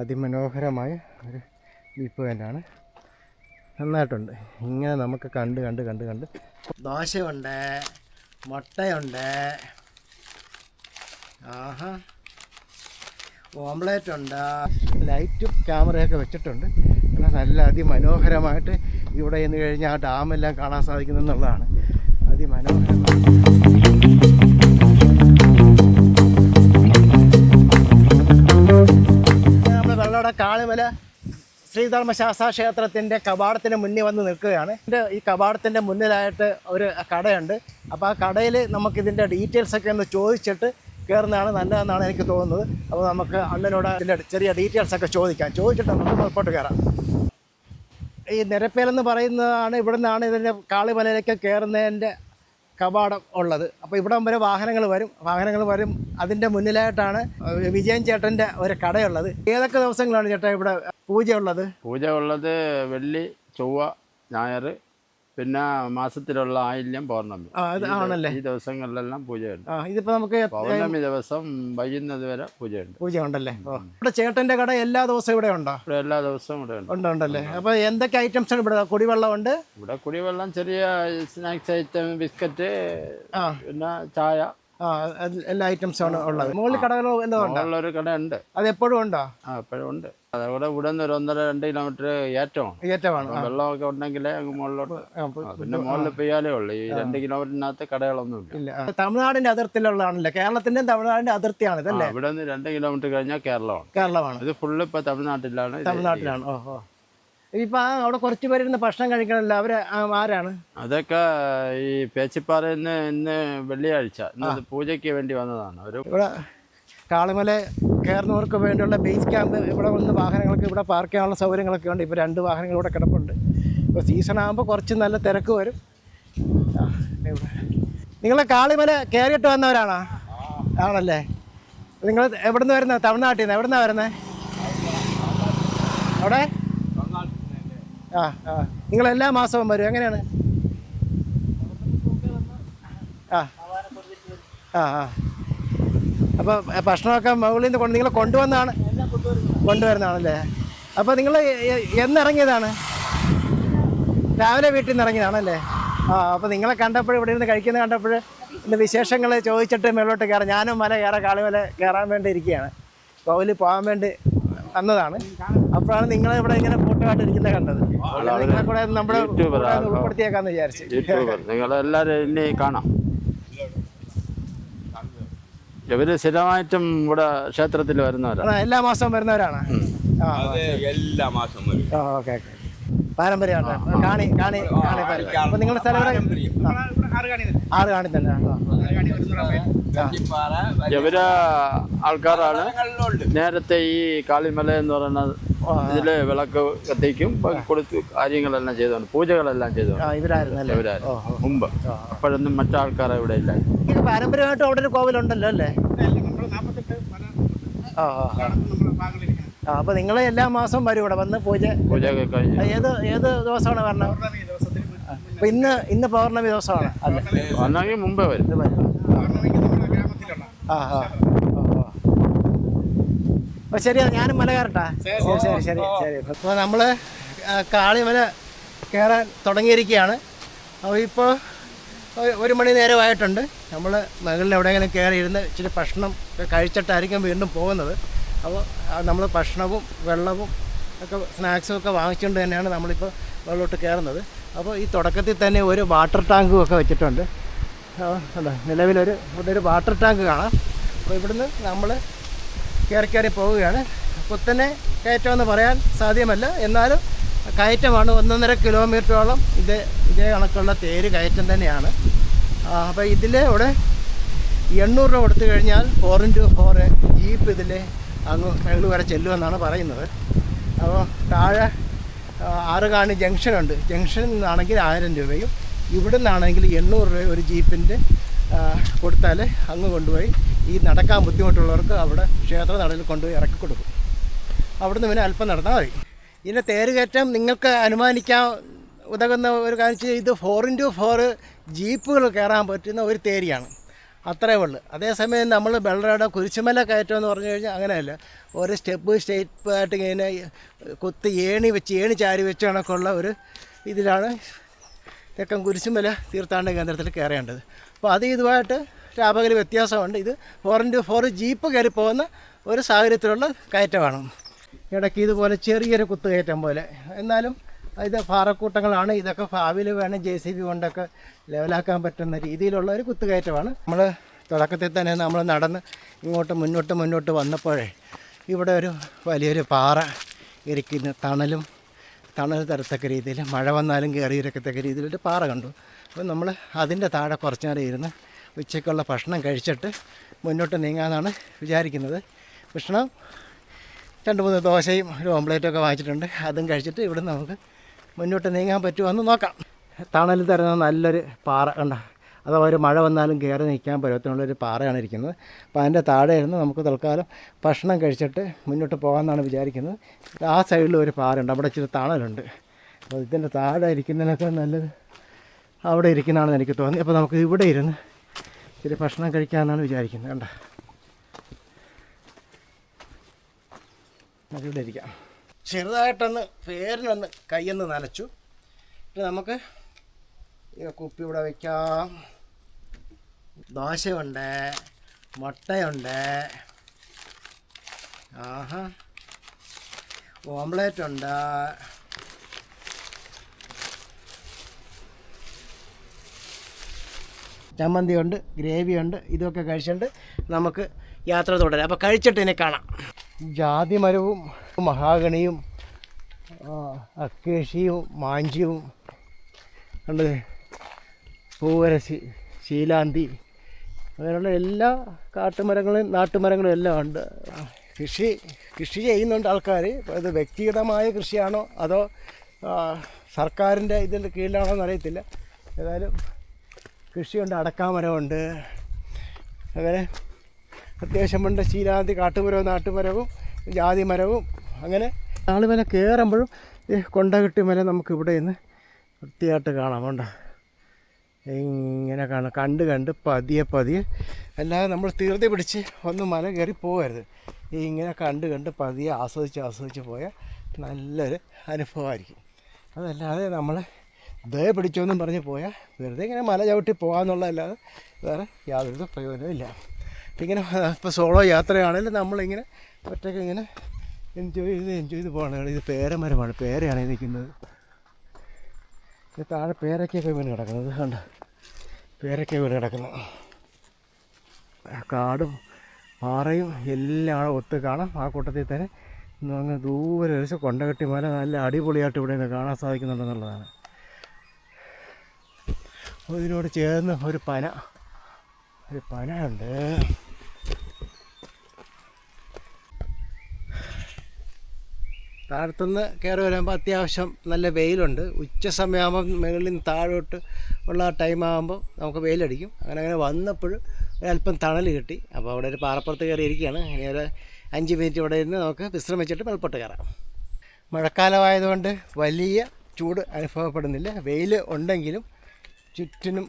അതിമനോഹരമായ ഒരു വ്യൂ പോയിന്റാണ് നന്നായിട്ടുണ്ട്. ഇങ്ങനെ നമുക്ക് കണ്ട് കണ്ട് കണ്ട് കണ്ട്. ദോശയുണ്ട് മുട്ടയുണ്ട്. ആഹാ. ഓംലേറ്റ് ഉണ്ട് ലൈറ്റും ക്യാമറയൊക്കെ വെച്ചിട്ടുണ്ട്. നല്ല അതിമനോഹരമായിട്ട് ഇവിടെ നിന്ന് കഴിഞ്ഞാൽ ആ ഡാമെല്ലാം കാണാൻ സാധിക്കുന്നു കാളിമല ശ്രീധർമ്മശാസ്ത്ര ക്ഷേത്രത്തിന്റെ കവാടത്തിന് മുന്നിൽ വന്ന് നിൽക്കുകയാണ്. എന്റെ ഈ കവാടത്തിന്റെ മുന്നിലായിട്ട് ഒരു കടയുണ്ട്. അപ്പോൾ ആ കടയിൽ നമുക്കിതിന്റെ ഡീറ്റെയിൽസ് ഒക്കെ ഒന്ന് ചോദിച്ചിട്ട് കയറുന്നതാണ് നല്ലതെന്നാണ് എനിക്ക് തോന്നുന്നത്. അപ്പോൾ നമുക്ക് അണ്ണനോട് ഇതിന്റെ ചെറിയ ഡീറ്റെയിൽസ് ഒക്കെ ചോദിക്കാം. ചോദിച്ചിട്ട് നമുക്ക് മുമ്പോട്ട് കയറാം. ഈ നിരപ്പേലെന്ന് പറയുന്നതാണ് ഇവിടെ നിന്നാണ് ഇതിന്റെ കാളിമലയിലേക്ക് കയറുന്നതിന്റെ കവാടം ഉള്ളത്. അപ്പോൾ ഇവിടം വരെ വാഹനങ്ങൾ വരും. വാഹനങ്ങൾ വരും. അതിന്റെ മുന്നിലായിട്ടാണ് വിജയൻ ചേട്ടന്റെ ഒരു കടയുള്ളത്. ഏതൊക്കെ ദിവസങ്ങളാണ് ചേട്ടാ ഇവിടെ പൂജ ഉള്ളത്? പൂജ ഉള്ളത് വെള്ളി ചൊവ്വ ഞായർ പിന്നെ മാസത്തിലുള്ള ആയില്യം പൗർണമി. ഈ ദി- ആണല്ലേ? ഈ ദിവസങ്ങളിലെല്ലാം പൂജയുണ്ട്. ഇതിപ്പോ നമുക്ക് പൗർണമി ദിവസം വൈകുന്നത് വരെ പൂജയുണ്ട്. പൂജ ഉണ്ടല്ലേ ഇവിടെ ചേട്ടന്റെ കട എല്ലാ ദിവസവും ഇവിടെ ഉണ്ടോ? ഇവിടെ എല്ലാ ദിവസവും ഇവിടെ ഉണ്ട്. ഉണ്ട് ഉണ്ടല്ലേ? അപ്പൊ എന്തൊക്കെ ഐറ്റംസ് ആണ് ഇവിടെ? കുടിവെള്ളം ഉണ്ട് ഇവിടെ കുടിവെള്ളം ചെറിയ സ്നാക്സ് ഐറ്റം ബിസ്ക്കറ്റ് പിന്നെ ചായ എല്ലാ ഐറ്റംസും ആണ് ഉള്ളത്. മുകളിൽ കടകളോ വല്ലതും ഒരു കട ഉണ്ട്. അത് എപ്പോഴും ഉണ്ടോ? ആ എപ്പോഴും ഉണ്ട്. അതവിടെ ഇവിടെ നിന്ന് ഒരു ഒന്നര രണ്ട് കിലോമീറ്റർ ഏറ്റമാണ് ഏറ്റമാണ് അപ്പം വെള്ളമൊക്കെ ഉണ്ടെങ്കിലേ അങ്ങ് മുകളിലോട്ട്. പിന്നെ മുകളിൽ പെയ്യാലേ ഉള്ളൂ. ഈ രണ്ട് കിലോമീറ്ററിനകത്ത് കടകളൊന്നും ഇല്ല. തമിഴ്നാടിന്റെ അതിർത്തിയിലുള്ളതാണല്ലേ? കേരളത്തിന്റെയും തമിഴ്നാടിന്റെ അതിർത്തിയാണ് ഇതല്ലേ? ഇവിടെ നിന്ന് രണ്ട് കിലോമീറ്റർ കഴിഞ്ഞാൽ കേരളമാണ്. കേരളമാണ്. ഇത് ഫുള്ള് ഇപ്പൊ തമിഴ്നാട്ടിലാണ്. തമിഴ്നാട്ടിലാണ്. ഓ ഓ. ഇപ്പൊ ആ അവിടെ കുറച്ച് പേര് ഇരുന്ന് ഭക്ഷണം കഴിക്കണമല്ലോ അവർ ആരാണ്? അതൊക്കെ ഈ പേച്ചിപ്പാറ നിന്ന് ഇന്ന് വെള്ളിയാഴ്ച. ഇന്ന് പൂജയ്ക്ക് വേണ്ടി വന്നതാണ്. ഒരു ഇവിടെ കാളിമല കയറുന്നവർക്ക് വേണ്ടിയുള്ള ബേസ് ക്യാമ്പ് ഇവിടെ വന്ന് വാഹനങ്ങൾക്ക് ഇവിടെ പാർക്ക് ചെയ്യാനുള്ള സൗകര്യങ്ങളൊക്കെ ഉണ്ട്. ഇപ്പോൾ രണ്ട് വാഹനങ്ങൾ ഇവിടെ കിടപ്പുണ്ട്. ഇപ്പോൾ സീസൺ ആകുമ്പോൾ കുറച്ച് നല്ല തിരക്ക് വരും. നിങ്ങൾ കാളിമല കയറിയിട്ട് വന്നവരാണോ? ആണല്ലേ? നിങ്ങൾ എവിടെ നിന്ന് വരുന്നത് തമിഴ്നാട്ടിൽ നിന്ന്. എവിടെ നിന്നാണ് വരുന്നത് അവിടെ? ആ നിങ്ങൾ എല്ലാ മാസവും വരും. എങ്ങനെയാണ്? ആ. ആ ആ. അപ്പോൾ ഭക്ഷണമൊക്കെ മുകളിൽ നിന്ന് കൊണ്ട് നിങ്ങൾ കൊണ്ടുവന്നാണ്? കൊണ്ടുവരുന്നതാണല്ലേ? അപ്പോൾ നിങ്ങൾ എന്നിറങ്ങിയതാണ്? രാവിലെ വീട്ടിൽ നിന്ന് ഇറങ്ങിയതാണല്ലേ? ആ അപ്പോൾ നിങ്ങളെ കണ്ടപ്പോൾ ഇവിടെ ഇരുന്ന് കഴിക്കുന്ന കണ്ടപ്പോൾ ഇന്ന് വിശേഷങ്ങൾ ചോദിച്ചിട്ട് മേളോട്ട് കയറാം. ഞാനും മല കയറാം കാളിമല കയറാൻ വേണ്ടി ഇരിക്കുകയാണ്. കോവിലിൽ പോകാൻ വേണ്ടി വന്നതാണ് അപ്പോഴാണ് നിങ്ങൾ ഇവിടെ ഇങ്ങനെ ഫോട്ടോ ആയിട്ട് ഇരിക്കുന്നത് കണ്ടത്. നിങ്ങളെ കൂടെ നമ്മുടെ ഉൾപ്പെടുത്തിയേക്കാന്ന് വിചാരിച്ചു. നിങ്ങളെല്ലാവരും ഇനി കാണാം. ഇവർ സ്ഥിരമായിട്ടും ഇവിടെ ക്ഷേത്രത്തിൽ വരുന്നവരാണ് എല്ലാ മാസവും വരുന്നവരാണ്. എല്ലാ മാസം വരും. ആ ഓക്കെ ഓക്കെ. പാരമ്പര്യമായിട്ട് കാണി കാണി കാണി പാരമ്പര്യം. അപ്പോൾ നിങ്ങളുടെ സ്ഥലം ഇവിടെ ആറ് കാണി തന്നെ. ആ, ആ. കട്ടിപ്പാറ ഇവർ ആൾക്കാരാണ്. നേരത്തെ ഈ കാളിമല എന്ന് പറയുന്ന ഇതിൽ വിളക്ക് കത്തിക്കും കൊടുത്ത് കാര്യങ്ങളെല്ലാം ചെയ്തോണ്ട് പൂജകളെല്ലാം ചെയ്തോണ്ട്. ഇവരായിരുന്നു. മുമ്പ്. അപ്പോഴൊന്നും മറ്റാൾക്കാരെ ഇവിടെ ഇല്ല. ഇത് പാരമ്പര്യമായിട്ട് അവിടെ ഒരു കോവിലുണ്ടല്ലോ അല്ലേ? ആ. ആ അപ്പോൾ നിങ്ങൾ എല്ലാ മാസവും വരും ഇവിടെ വന്ന് പൂജ. ഏത് ഏത് ദിവസമാണ് വരണം? അപ്പോൾ ഇന്ന് ഇന്ന് പൗർണമി ദിവസമാണ്. അല്ലേ? വന്നെങ്കിൽ മുമ്പേ വരും. ആ ആ അപ്പോൾ ശരിയാ ഞാനും മല കയറട്ടാ ശരി ശരി ശരി. ശരി അപ്പോൾ നമ്മൾ കാളിമല കയറാൻ തുടങ്ങിയിരിക്കുകയാണ്. അപ്പോൾ ഇപ്പോൾ ഒരു മണി നേരമായിട്ടുണ്ട്. നമ്മൾ മകളിൽ എവിടെയെങ്കിലും കയറി ഇരുന്ന് ഇച്ചിരി ഭക്ഷണം കഴിച്ചിട്ടായിരിക്കും വീണ്ടും പോകുന്നത്. അപ്പോൾ നമ്മൾ ഭക്ഷണവും വെള്ളവും ഒക്കെ സ്നാക്സും ഒക്കെ വാങ്ങിച്ചുകൊണ്ട് തന്നെയാണ് നമ്മളിപ്പോൾ വെള്ളോട്ട് കയറുന്നത്. അപ്പോൾ ഈ തുടക്കത്തിൽ തന്നെ ഒരു വാട്ടർ ടാങ്കും ഒക്കെ വെച്ചിട്ടുണ്ട്. അതാ നിലവിലൊരു ഇവിടെ ഒരു വാട്ടർ ടാങ്ക് കാണാം. അപ്പോൾ ഇവിടുന്ന് നമ്മൾ കയറി കയറി പോവുകയാണ്. കുത്തനെ കയറ്റമെന്ന് പറയാൻ സാധ്യമല്ല. എന്നാലും കയറ്റമാണ് ഒന്നൊന്നര കിലോമീറ്ററോളം ഇതേ ഇതേ കണക്കുള്ള തേര് കയറ്റം തന്നെയാണ്. അപ്പോൾ ഇതിൽ ഇവിടെ എണ്ണൂറ് രൂപ കൊടുത്തു കഴിഞ്ഞാൽ ഫോർ ഇന്റു ഫോർ ജീപ്പ് ഇതിൽ അങ്ങ് ഞങ്ങൾ വരെ ചെല്ലുമെന്നാണ് പറയുന്നത്. അപ്പോൾ താഴെ ആറുകാണി ജംഗ്ഷനുണ്ട് ജംഗ്ഷനിൽ നിന്നാണെങ്കിൽ ആയിരം രൂപയും ഇവിടെ നിന്നാണെങ്കിൽ എണ്ണൂറ് രൂപ ഒരു ജീപ്പിന്റെ കൊടുത്താൽ അങ്ങ് കൊണ്ടുപോയി ഈ നടക്കാൻ ബുദ്ധിമുട്ടുള്ളവർക്ക് അവിടെ ക്ഷേത്ര നടയിൽ കൊണ്ടുപോയി ഇറക്കി കൊടുക്കും. അവിടുന്ന് പിന്നെ അല്പം നടന്നാൽ മതി. ഇതിന്റെ തേരുകയറ്റം നിങ്ങൾക്ക് അനുമാനിക്കാൻ ഉതകുന്ന ഒരു കാര്യം ഇത് ഫോർ ഇന്റു ഫോർ ജീപ്പുകൾ കയറാൻ പറ്റുന്ന ഒരു തേരിയാണ്. അത്രേ ഉള്ളൂ. അതേസമയം നമ്മൾ വെള്ളറയുടെ കുരിശുമല കയറ്റം എന്ന് പറഞ്ഞു കഴിഞ്ഞാൽ അങ്ങനെയല്ല. ഓരോ സ്റ്റെപ്പ് സ്റ്റെപ്പ് ആയിട്ട് ഇങ്ങനെ കുത്തി ഏണി വെച്ച് ഏണി ചാരി വെച്ച് കണക്കുള്ള ഒരു ഇതിലാണ് തെക്കൻ കുരിശുമല തീർത്ഥാടന കേന്ദ്രത്തിൽ കയറേണ്ടത്. അപ്പോൾ അത് ഇതുമായിട്ട് രാപകൽ വ്യത്യാസമുണ്ട്. ഇത് ഫോർ ഇന്റു ഫോർ ജീപ്പ് കയറി പോകുന്ന ഒരു സാഹചര്യത്തിലുള്ള കയറ്റമാണ്. ഇടയ്ക്ക് ഇതുപോലെ ചെറിയൊരു കുത്തുകയറ്റം പോലെ. എന്നാലും ഇത് പാറക്കൂട്ടങ്ങളാണ്. ഇതൊക്കെ ഭാവിയിൽ വേണം ജെ സി ബി കൊണ്ടൊക്കെ ലെവലാക്കാൻ പറ്റുന്ന രീതിയിലുള്ള ഒരു കുത്തുകയറ്റമാണ്. നമ്മൾ തുടക്കത്തിൽ തന്നെ നമ്മൾ നടന്ന് ഇങ്ങോട്ട് മുന്നോട്ട് മുന്നോട്ട് വന്നപ്പോഴേ ഇവിടെ ഒരു വലിയൊരു പാറ ഇരിക്കുന്ന തണലും തണൽ തരത്തക്ക രീതിയിൽ മഴ വന്നാലും കയറി ഇരക്കത്തക്ക രീതിയിലൊരു പാറ കണ്ടു. അപ്പോൾ നമ്മൾ അതിന്റെ താഴെ കുറച്ച് നേരം ഇരുന്ന് ഉച്ചയ്ക്കുള്ള ഭക്ഷണം കഴിച്ചിട്ട് മുന്നോട്ട് നീങ്ങാമെന്നാണ് വിചാരിക്കുന്നത്. ഭക്ഷണം രണ്ട് മൂന്ന് ദോശയും ഒരു ഓംപ്ലേറ്റും ഒക്കെ വാങ്ങിച്ചിട്ടുണ്ട്. അതും കഴിച്ചിട്ട് ഇവിടെ നമുക്ക് മുന്നോട്ട് നീങ്ങാൻ പറ്റുമെന്ന് നോക്കാം. തണൽ തരുന്ന നല്ലൊരു പാറ കണ്ട അഥവാ ഒരു മഴ വന്നാലും കയറി നിൽക്കാൻ പരുവത്തിനുള്ളൊരു പാറയാണ് ഇരിക്കുന്നത്. അപ്പോൾ അതിന്റെ താഴെ ഇരുന്ന് നമുക്ക് തൽക്കാലം ഭക്ഷണം കഴിച്ചിട്ട് മുന്നോട്ട് പോകാമെന്നാണ് വിചാരിക്കുന്നത്. ആ സൈഡിൽ ഒരു പാറയുണ്ട് അവിടെ ഇച്ചിരി തണലുണ്ട്. അപ്പോൾ ഇതിന്റെ താഴെ ഇരിക്കുന്നതിനൊക്കെ നല്ലത് അവിടെ ഇരിക്കുന്നതാണെന്ന് എനിക്ക് തോന്നി. അപ്പോൾ നമുക്ക് ഇവിടെ ഇരുന്ന് ഇച്ചിരി ഭക്ഷണം കഴിക്കാമെന്നാണ് വിചാരിക്കുന്നത്. കണ്ട? ഇവിടെ ഇരിക്കാം. ചെറുതായിട്ടൊന്ന് പേരിനൊന്ന് കൈയൊന്ന് നനച്ചു. പിന്നെ നമുക്ക് ഈ കുപ്പി ഇവിടെ വയ്ക്കാം ദോശയുണ്ട് മുട്ടയുണ്ട്. ആഹാ. ഓംലേറ്റ് ഉണ്ട് ചമ്മന്തിയുണ്ട് ഗ്രേവിയുണ്ട് ഇതൊക്കെ കഴിച്ചിട്ട് നമുക്ക് യാത്ര തുടരാം. അപ്പോൾ കഴിച്ചിട്ട് ഇനി കാണാം. ജാതി മരവും മഹാഗണിയും അക്കേശിയും മാഞ്ചിയും ഉണ്ട് പൂവരശി ശീലാന്തി അങ്ങനെയുള്ള എല്ലാ കാട്ടുമരങ്ങളും നാട്ടുമരങ്ങളും എല്ലാം ഉണ്ട്. കൃഷി കൃഷി ചെയ്യുന്നുണ്ട് ആൾക്കാർ ഇത് വ്യക്തിഗതമായ കൃഷിയാണോ അതോ സർക്കാരിന്റെ ഇതിന്റെ കീഴിലാണോ എന്ന് അറിയത്തില്ല. ഏതായാലും കൃഷിയുണ്ട് അടക്കാമരമുണ്ട്. അങ്ങനെ അത്യാവശ്യം ഉണ്ട് ശീലാന്തി കാട്ടുമരവും നാട്ടുമരവും ജാതി മരവും അങ്ങനെ ആളുമല കയറുമ്പോഴും ഈ കൊണ്ടകെട്ടി മല നമുക്ക് ഇവിടെ നിന്ന് വൃത്തിയായിട്ട് കാണാം വേണ്ട ഇങ്ങനെ കാണാം. കണ്ട് കണ്ട് പതിയെ പതിയെ അല്ലാതെ നമ്മൾ തീർത്തി പിടിച്ച് ഒന്ന് മല കയറി പോകരുത്. ഇങ്ങനെ കണ്ട് കണ്ട് പതിയെ ആസ്വദിച്ച് ആസ്വദിച്ച് പോയാൽ നല്ലൊരു അനുഭവമായിരിക്കും. അതല്ലാതെ നമ്മൾ ദയ പിടിച്ചോന്നും പറഞ്ഞ് പോയാൽ വെറുതെ ഇങ്ങനെ മല ചവിട്ടി പോകാമെന്നുള്ളതല്ലാതെ വേറെ യാതൊരു പ്രയോജനവും ഇല്ല. ഇങ്ങനെ ഇപ്പോൾ സോളോ യാത്രയാണെങ്കിലും നമ്മളിങ്ങനെ ഒറ്റയ്ക്ക് ഇങ്ങനെ എൻജോയ് ചെയ്ത് എൻജോയ് ചെയ്ത് പോകണം ഇത് പേരമരമാണ്. പേരയാണ് നിൽക്കുന്നത് താഴെ പേരയ്ക്കൊക്കെ വീണ് കിടക്കുന്നത്. കണ്ട? പേരയ്ക്ക വീണ് കിടക്കുന്നത് കാടും പാറയും എല്ലാം ഒത്ത് കാണാം. ആ കൂട്ടത്തിൽ തന്നെ അങ്ങ് ദൂരെ ഒരു കൊണ്ടകെട്ടി മല നല്ല അടിപൊളിയായിട്ട് ഇവിടെ നിന്ന് കാണാൻ സാധിക്കുന്നുണ്ടെന്നുള്ളതാണ് അപ്പോൾ ഇതിനോട് ചേർന്ന് ഒരു പന. ഒരു പന താഴത്തുനിന്ന് കയറി വരുമ്പോൾ അത്യാവശ്യം നല്ല വെയിലുണ്ട്. ഉച്ച സമയമാകുമ്പം മുകളിൽ നിന്ന് താഴോട്ട് ഉള്ള ടൈം ആകുമ്പോൾ നമുക്ക് വെയിലടിക്കും. അങ്ങനെ അങ്ങനെ വന്നപ്പോൾ ഒരല്പം തണൽ കിട്ടി. അപ്പോൾ അവിടെ ഒരു പാറപ്പുറത്ത് കയറി ഇരിക്കുകയാണ്. ഇനി ഒരു അഞ്ച് മിനിറ്റ് ഇവിടെ ഇരുന്ന് നമുക്ക് വിശ്രമിച്ചിട്ട് മേൽപ്പോട്ട് കയറാം. മഴക്കാലമായതുകൊണ്ട് വലിയ ചൂട് അനുഭവപ്പെടുന്നില്ല. വെയിൽ ഉണ്ടെങ്കിലും ചുറ്റിനും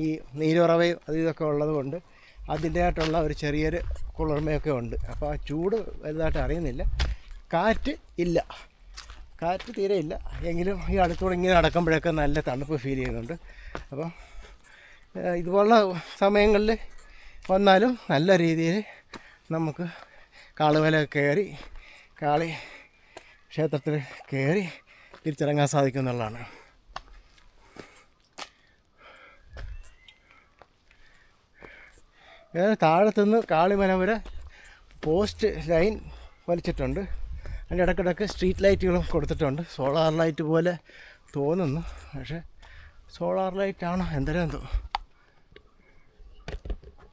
ഈ നീരുറവയും അത് ഇതൊക്കെ ഉള്ളതുകൊണ്ട് അതിന്റേതായിട്ടുള്ള ഒരു ചെറിയൊരു കുളിർമയൊക്കെ ഉണ്ട്. അപ്പോൾ ആ ചൂട് വലുതായിട്ട് അറിയുന്നില്ല. കാറ്റ് ഇല്ല. കാറ്റ് തീരെ ഇല്ല. എങ്കിലും ഈ അടുത്തൂടെ ഇങ്ങനെ നടക്കുമ്പോഴൊക്കെ നല്ല തണുപ്പ് ഫീൽ ചെയ്യുന്നുണ്ട്. അപ്പം ഇതുപോലുള്ള സമയങ്ങളിൽ വന്നാലും നല്ല രീതിയിൽ നമുക്ക് കാളുവല കയറി കാളി ക്ഷേത്രത്തിൽ കയറി തിരിച്ചിറങ്ങാൻ സാധിക്കും എന്നുള്ളതാണ് താഴത്തുനിന്ന് കാളിമല വരെ പോസ്റ്റ് ലൈൻ വലിച്ചിട്ടുണ്ട്. അതിന്റെ ഇടയ്ക്കിടയ്ക്ക് സ്ട്രീറ്റ് ലൈറ്റുകളും കൊടുത്തിട്ടുണ്ട്. സോളാർ ലൈറ്റ് പോലെ തോന്നുന്നു. പക്ഷേ സോളാർ ലൈറ്റാണോ എന്തരം എന്തോ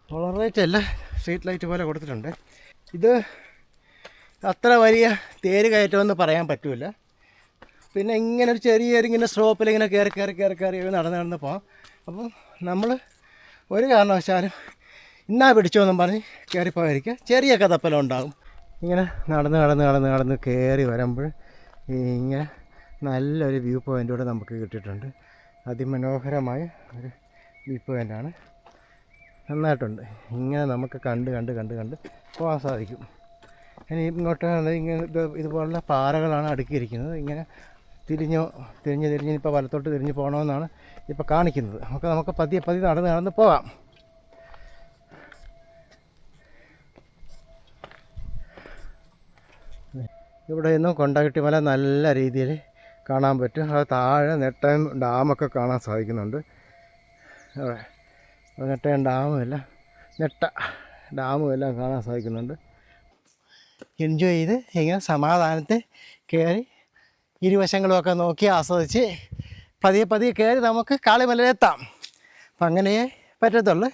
സോളാർ ലൈറ്റ് അല്ല സ്ട്രീറ്റ് ലൈറ്റ് പോലെ കൊടുത്തിട്ടുണ്ട്. ഇത് അത്ര വലിയ തേര് കയറ്റമെന്ന് പറയാൻ പറ്റില്ല പിന്നെ ഇങ്ങനെ ഒരു ചെറിയൊരു ഇങ്ങനെ സ്ലോപ്പിൽ ഇങ്ങനെ കയറി കയറി കയറി കയറി നടന്ന് നടന്ന് പോകാം അപ്പം നമ്മൾ ഒരു കാരണവശാലും ഇന്നാ പിടിച്ചോന്നും പറഞ്ഞ് കയറിപ്പോയിരിക്കുക. ചെറിയ കഥപ്പലം ഉണ്ടാകും. ഇങ്ങനെ നടന്ന് നടന്ന് നടന്ന് നടന്ന് കയറി വരുമ്പോൾ ഇങ്ങനെ നല്ലൊരു വ്യൂ പോയിന്റൂടെ നമുക്ക് കിട്ടിയിട്ടുണ്ട്. അതിമനോഹരമായ ഒരു വ്യൂ പോയിന്റാണ്. നന്നായിട്ടുണ്ട്. ഇങ്ങനെ നമുക്ക് കണ്ട് കണ്ട് കണ്ട് കണ്ട് പോകാൻ സാധിക്കും. ഇനി ഇങ്ങോട്ട് ഇങ്ങനെ ഇത് ഇതുപോലുള്ള പാറകളാണ് അടുക്കിയിരിക്കുന്നത്. ഇങ്ങനെ തിരിഞ്ഞു തിരിഞ്ഞ് തിരിഞ്ഞ് ഇപ്പോൾ വലത്തോട്ട് തിരിഞ്ഞ് പോകണമെന്നാണ് ഇപ്പോൾ കാണിക്കുന്നത്. നമുക്ക് നമുക്ക് പതിയെ പതി നടന്ന് നടന്ന് പോകാം ഇവിടെ നിന്നും കൊണ്ടകട്ടി മല നല്ല രീതിയിൽ കാണാൻ പറ്റും. അത് താഴെ നെട്ടയം ഡാമൊക്കെ കാണാൻ സാധിക്കുന്നുണ്ട്. അവിടെ നെട്ടയം എല്ലാം നെട്ട ഡാമും എല്ലാം കാണാൻ സാധിക്കുന്നുണ്ട്. എൻജോയ് ചെയ്ത് ഇങ്ങനെ സമാധാനത്തിൽ കയറി ഇരുവശങ്ങളുമൊക്കെ നോക്കി ആസ്വദിച്ച് പതിയെ പതിയെ കയറി നമുക്ക് കാളിമലയിലെത്താം അപ്പം അങ്ങനെയേ പറ്റത്തുള്ളൂ.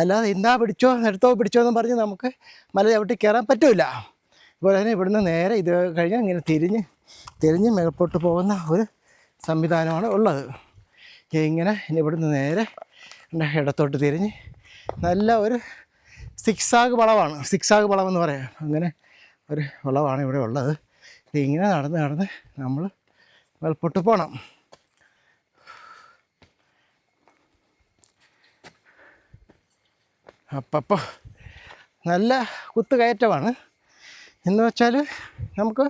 അല്ലാതെ ഇന്നാ പിടിച്ചോ എടുത്തോ പിടിച്ചോ എന്ന് പറഞ്ഞ് നമുക്ക് മല ചവിട്ടി കയറാൻ പറ്റില്ല ഇപ്പോൾ തന്നെ ഇവിടുന്ന് നേരെ ഇത് കഴിഞ്ഞാൽ ഇങ്ങനെ തിരിഞ്ഞ് തിരിഞ്ഞ് മേൽപ്പോട്ട് പോകുന്ന ഒരു സംവിധാനമാണ് ഉള്ളത്. ഇങ്ങനെ ഇവിടുന്ന് നേരെ ഇടത്തോട്ട് തിരിഞ്ഞ് നല്ല ഒരു സിക്സാഗ് വളവാണ്. സിക്സാഗ് വളം എന്ന് പറയാം. അങ്ങനെ ഒരു വളവാണ് ഇവിടെ ഉള്ളത്. ഇങ്ങനെ നടന്ന് നടന്ന് നമ്മൾ മേൽപ്പോട്ട് പോകണം അപ്പപ്പോൾ നല്ല കുത്തുകയറ്റമാണ് എന്ന് വെച്ചാൽ നമുക്ക്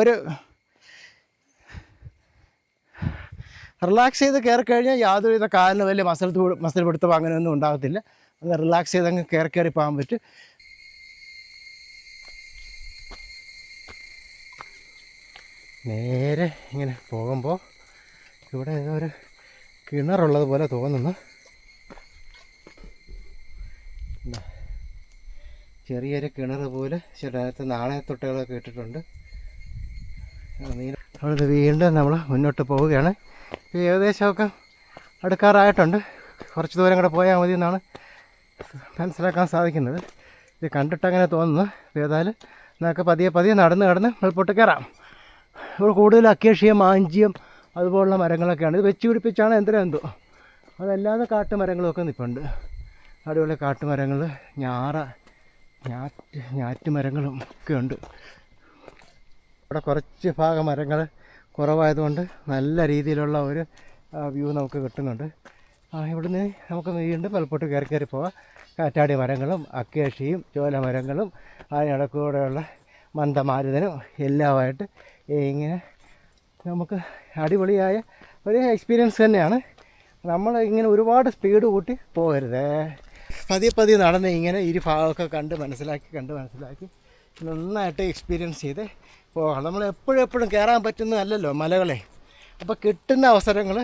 ഒരു റിലാക്സ് ചെയ്ത് കയറി കഴിഞ്ഞാൽ യാതൊരുവിധ കാലിന് വലിയ മസിൽ മസിൽ പിടുത്തം അങ്ങനെയൊന്നും ഉണ്ടാകത്തില്ല. അങ്ങ് റിലാക്സ് ചെയ്ത് അങ്ങ് കയറി കയറി പോകാൻ പറ്റും. നേരെ ഇങ്ങനെ പോകുമ്പോൾ ഇവിടെ ഒരു കിണറുള്ളത് പോലെ തോന്നുന്നു. ചെറിയൊരു കിണർ പോലെ ചിലത്ത് നാണയത്തൊട്ടുകളൊക്കെ ഇട്ടിട്ടുണ്ട്. അവിടെ വീണ്ടും നമ്മൾ മുന്നോട്ട് പോവുകയാണ്. ഏകദേശമൊക്കെ അടുക്കാറായിട്ടുണ്ട്. കുറച്ച് ദൂരം കൂടെ പോയാൽ മതി എന്നാണ് മനസ്സിലാക്കാൻ സാധിക്കുന്നത്. ഇത് കണ്ടിട്ട് അങ്ങനെ തോന്നുന്നു ഏതായാലും നമുക്ക് പതിയെ പതിയെ നടന്ന് കടന്ന് മേൽപോട്ട് കയറാം. ഇവിടെ കൂടുതൽ അക്കേഷ്യം മാഞ്ചിയം അതുപോലുള്ള മരങ്ങളൊക്കെയാണ്. ഇത് വെച്ച് പിടിപ്പിച്ചാണ് എന്തിനാ എന്തോ. അതല്ലാതെ കാട്ടുമരങ്ങളൊക്കെ നിൽപ്പുണ്ട് അടിപൊളി കാട്ടുമരങ്ങൾ ഞാറ ഞാറ്റ് മരങ്ങളും ഒക്കെ ഉണ്ട്. ഇവിടെ കുറച്ച് ഭാഗം മരങ്ങൾ കുറവായതുകൊണ്ട് നല്ല രീതിയിലുള്ള ഒരു വ്യൂ നമുക്ക് കിട്ടുന്നുണ്ട്. ഇവിടുന്ന് നമുക്ക് വീണ്ടും പലപ്പോട്ട് കയറി കയറി പോവാം. കാറ്റാടി മരങ്ങളും അക്കേഷിയും ചോല മരങ്ങളും അതിനിടക്കൂടെയുള്ള മന്ദമാരുതനും എല്ലാമായിട്ട് ഇങ്ങനെ നമുക്ക് അടിപൊളിയായ ഒരു എക്സ്പീരിയൻസ് തന്നെയാണ്. നമ്മൾ ഇങ്ങനെ ഒരുപാട് സ്പീഡ് കൂട്ടി പോകരുതേ. പതിയെ പതിയെ നടന്ന് ഇങ്ങനെ ഇരു ഭാഗമൊക്കെ കണ്ട് മനസ്സിലാക്കി കണ്ട് മനസ്സിലാക്കി. നന്നായിട്ട് എക്സ്പീരിയൻസ് ചെയ്ത് പോകണം. നമ്മൾ എപ്പോഴും എപ്പോഴും കയറാൻ പറ്റുന്നതല്ലല്ലോ മലകളെ. അപ്പോൾ കിട്ടുന്ന അവസരങ്ങൾ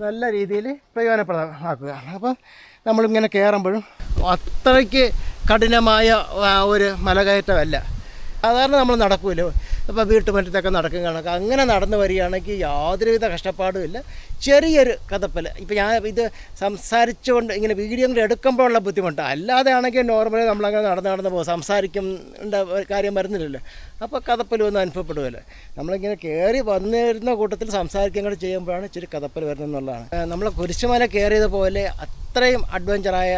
നല്ല രീതിയിൽ പ്രയോജനപ്രദമാക്കുക. അപ്പം നമ്മളിങ്ങനെ കയറുമ്പോഴും അത്രയ്ക്ക് കഠിനമായ ഒരു മലകയറ്റമല്ല. സാധാരണ നമ്മൾ നടക്കുമല്ലോ അപ്പോൾ വീട്ടുമുറ്റത്തൊക്കെ നടക്കും കണക്ക്. അങ്ങനെ നടന്നു വരികയാണെങ്കിൽ യാതൊരുവിധ കഷ്ടപ്പാടും ഇല്ല. ചെറിയൊരു കഥപ്പൽ ഇപ്പോൾ ഞാൻ ഇത് സംസാരിച്ചുകൊണ്ട് ഇങ്ങനെ വീഡിയോ കൂടെ എടുക്കുമ്പോഴുള്ള ബുദ്ധിമുട്ട്. അല്ലാതെ ആണെങ്കിൽ നോർമലി നമ്മളങ്ങനെ നടന്ന് നടന്ന് പോകും. സംസാരിക്കും കാര്യം വരുന്നില്ലല്ലോ. അപ്പോൾ കഥപ്പലൊന്നും അനുഭവപ്പെടുമല്ലോ നമ്മളിങ്ങനെ കയറി വന്നിരുന്ന കൂട്ടത്തിൽ സംസാരിക്കുകയും കൂടെ ചെയ്യുമ്പോഴാണ് ഇച്ചിരി കഥപ്പൽ വരുന്നതെന്നുള്ളതാണ് നമ്മൾ കുരിശുമല കയറിയത് പോലെ അത്രയും അഡ്വഞ്ചറായ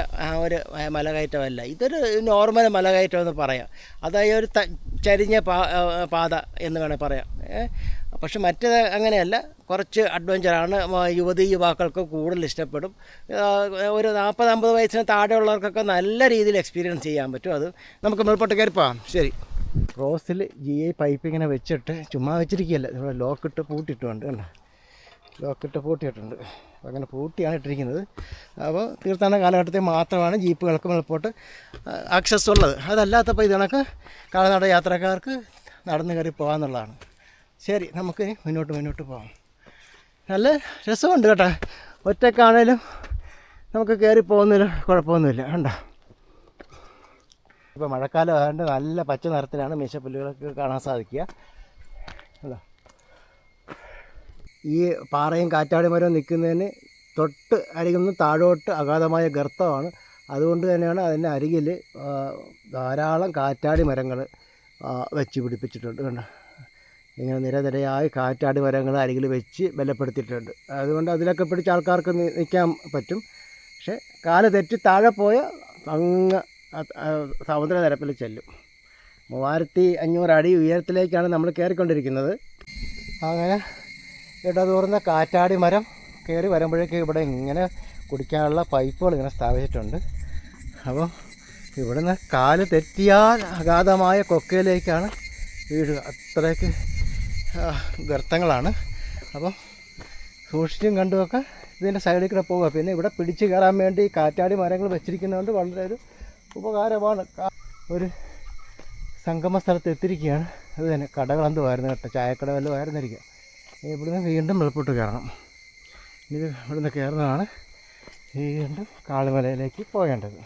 ഒരു മലകയറ്റമല്ല. ഇതൊരു നോർമൽ മലകയറ്റം എന്ന് പറയാം. അതായത് ഒരു ചരിഞ്ഞ പാത എന്ന് വേണേൽ പറയാം? പക്ഷെ മറ്റേത് അങ്ങനെയല്ല. കുറച്ച് അഡ്വഞ്ചറാണ് യുവതി യുവാക്കൾക്ക് കൂടുതൽ ഇഷ്ടപ്പെടും. ഒരു നാൽപ്പത് അമ്പത് വയസ്സിന് താഴെയുള്ളവർക്കൊക്കെ നല്ല രീതിയിൽ എക്സ്പീരിയൻസ് ചെയ്യാൻ പറ്റും. അത് നമുക്ക് മുൾപ്പെട്ട് കയറി പോകാം. ശരി. ക്രോസിൽ ജി ഐ പൈപ്പ് ഇങ്ങനെ വെച്ചിട്ട് ചുമ്മാ വെച്ചിരിക്കുകയല്ല. ഇവിടെ ലോക്കിട്ട് പൂട്ടിയിട്ടുണ്ട് കണ്ടോ? ലോക്കിട്ട് പൂട്ടിയിട്ടുണ്ട്. അങ്ങനെ പൂട്ടിയാണ് ഇട്ടിരിക്കുന്നത്. അപ്പോൾ തീർത്ഥാടന കാലഘട്ടത്തിൽ മാത്രമാണ് ജീപ്പുകൾക്ക് മേൽപോട്ട് ആക്സസ് ഉള്ളത്. അതല്ലാത്തപ്പോൾ ഇത് കണക്ക് കാൽനട യാത്രക്കാർക്ക് നടന്നു കയറി പോകാമെന്നുള്ളതാണ് ശരി നമുക്ക് മുന്നോട്ട് മുന്നോട്ട് പോകാം. നല്ല രസമുണ്ട് കേട്ടോ. ഒറ്റക്കാണേലും നമുക്ക് കയറി പോകുന്നതിൽ കുഴപ്പമൊന്നുമില്ല. കണ്ടോ? ഇപ്പോൾ മഴക്കാലം ആയതുകൊണ്ട് നല്ല പച്ച നിറത്തിലാണ് മീശപ്പുല്ലുകളൊക്കെ കാണാൻ സാധിക്കുക. അല്ല ഈ പാറയും കാറ്റാടി മരവും നിൽക്കുന്നതിന് തൊട്ട് അരികിൽ നിന്ന് താഴോട്ട് അഗാധമായ ഗർത്തമാണ്. അതുകൊണ്ട് തന്നെയാണ് അതിന്റെ അരികിൽ ധാരാളം കാറ്റാടി മരങ്ങൾ വെച്ച് പിടിപ്പിച്ചിട്ടുണ്ട് കണ്ടോ? ഇങ്ങനെ നിരനിരയായി കാറ്റാടി മരങ്ങൾ അരികിൽ വെച്ച് ബലപ്പെടുത്തിയിട്ടുണ്ട്. അതുകൊണ്ട് അതിലൊക്കെ പിടിച്ച ആൾക്കാർക്ക് നിൽക്കാൻ പറ്റും. പക്ഷേ കാല തെറ്റി താഴെ പോയ അങ്ങ് സമുദ്രനിരപ്പിൽ ചെല്ലും. മൂവായിരത്തി അഞ്ഞൂറ് അടി ഉയരത്തിലേക്കാണ് നമ്മൾ കയറിക്കൊണ്ടിരിക്കുന്നത്. അങ്ങനെ ഇടതൂർന്ന കാറ്റാടി മരം കയറി വരുമ്പോഴേക്കും ഇവിടെ ഇങ്ങനെ കുടിക്കാനുള്ള പൈപ്പുകൾ ഇങ്ങനെ സ്ഥാപിച്ചിട്ടുണ്ട്. അപ്പോൾ ഇവിടുന്ന് കാൽ തെറ്റിയാൽ അഗാധമായ കൊക്കയിലേക്കാണ് വീഴുക. അത്രയ്ക്ക് ഗർത്തങ്ങളാണ്. അപ്പോൾ സൂക്ഷിച്ചും കണ്ടുമൊക്കെ ഇതിന്റെ സൈഡിൽ കൂടെ പോവുക. പിന്നെ ഇവിടെ പിടിച്ച് കയറാൻ വേണ്ടി കാറ്റാടി മരങ്ങൾ വെച്ചിരിക്കുന്നതുകൊണ്ട് വളരെ ഒരു ഉപകാരമാണ്. ഒരു സംഗമ സ്ഥലത്ത് എത്തിയിരിക്കുകയാണ്. അത് തന്നെ കടകളെന്തുമായിരുന്നു കേട്ടോ? ചായക്കട വല്ലതും ആയിരുന്നിരിക്കുക ഇവിടുന്ന് വീണ്ടും വെളുപ്പോട്ട് കയറണം. ഇത് ഇവിടുന്ന് കയറുന്നതാണ് വീണ്ടും കാളിമലയിലേക്ക് പോകേണ്ടത്.